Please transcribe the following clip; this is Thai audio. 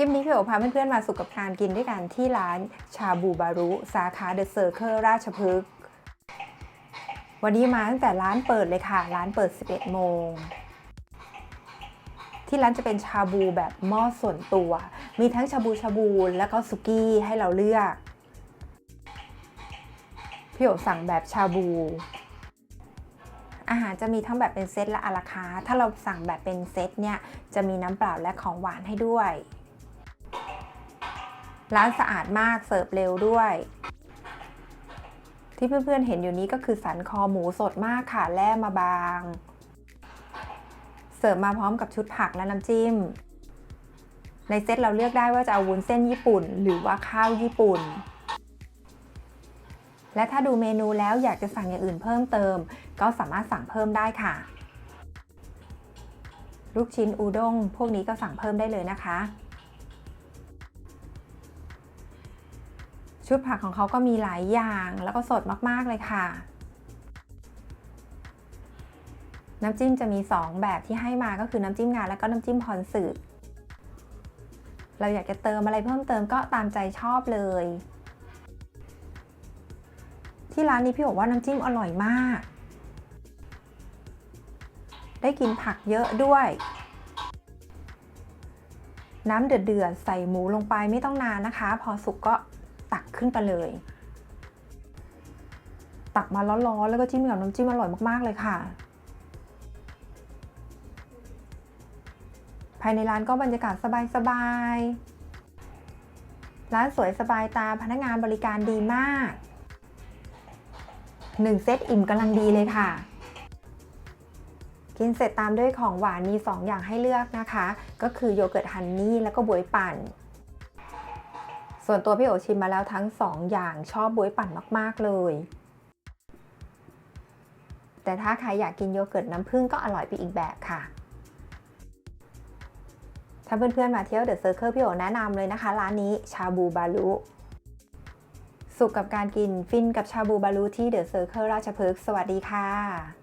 ลิปนี้พี่โอพาเพื่อนๆมาสุขกับการกินด้วยกันที่ร้านชาบูบารุ สาขาเดอะเซอร์เคิลราชพฤกษ์วันนี้มาตั้งแต่ร้านเปิดเลยค่ะ ร้านเปิด 11 โมง ที่ร้านจะเป็นชาบูแบบหม้อส่วนตัว มีทั้งชาบูชาบูแล้วก็สุกี้ให้เราเลือก พี่โอสั่งแบบชาบู อาหารจะมีทั้งแบบเป็นเซตและอาราคา ถ้าเราสั่งแบบเป็นเซตเนี่ย จะมีน้ำเปล่าและของหวานให้ด้วย ร้านสะอาดมากเสิร์ฟเร็วด้วย ที่เพื่อนๆเห็นอยู่นี้ก็คือสันคอหมูสดมากค่ะแล่มาบาง เสิร์ฟมาพร้อมกับชุดผักและน้ำจิ้ม ในเซตเราเลือกได้ว่าจะเอาวุ้นเส้นญี่ปุ่น หรือว่าข้าวญี่ปุ่นและถ้าดูเมนูแล้วอยากจะสั่งอย่างอื่นเพิ่มเติม ก็สามารถสั่งเพิ่มได้ค่ะ ลูกชิ้นอูด้งพวกนี้ก็สั่งเพิ่มได้เลยนะคะ ชุดผักของเขาก็มีหลายอย่างแล้วก็สดมากๆเลยค่ะ น้ำจิ้มจะมี 2 แบบที่ให้มาก็คือน้ำจิ้มงาแล้วก็น้ำจิ้มพรสึเราอยากจะเติมอะไรเพิ่มเติมก็ตามใจชอบเลย ที่ร้านนี้พี่บอกว่าน้ำจิ้มอร่อยมาก ได้กินผักเยอะด้วย น้ำเดือดๆใส่หมูลงไปไม่ต้องนานนะคะ พอสุกก็ ตักขึ้นไปเลย ตักมาร้อนๆแล้วก็จิ้มกับน้ำจิ้มอร่อยมากๆเลยค่ะ ภายในร้านก็บรรยากาศสบายๆ ร้านสวยสบายตาพนักงานบริการดีมาก1เซตอิ่มกำลังดีเลยค่ะ กินเสร็จตามด้วยของหวานมี 2 อย่างให้เลือกนะคะ ก็คือโยเกิร์ตฮันนี่แล้วก็บวยปั่น ส่วนตัวพี่โอชิมมาแล้วทั้ง 2 อย่างชอบบวยปั่นมากๆเลย แต่ถ้าใครอยากกินโยเกิร์ตน้ำผึ้งก็อร่อยไปอีกแบบค่ะ ถ้าเพื่อนๆมาเที่ยวเดอะเซอร์เคิลพี่โอแนะนำเลยนะคะ ร้านนี้ชาบูบารุสุขกับการกินฟินกับชาบูบารุที่เดอะเซอร์เคิลราชพฤกษ์สวัสดีค่ะ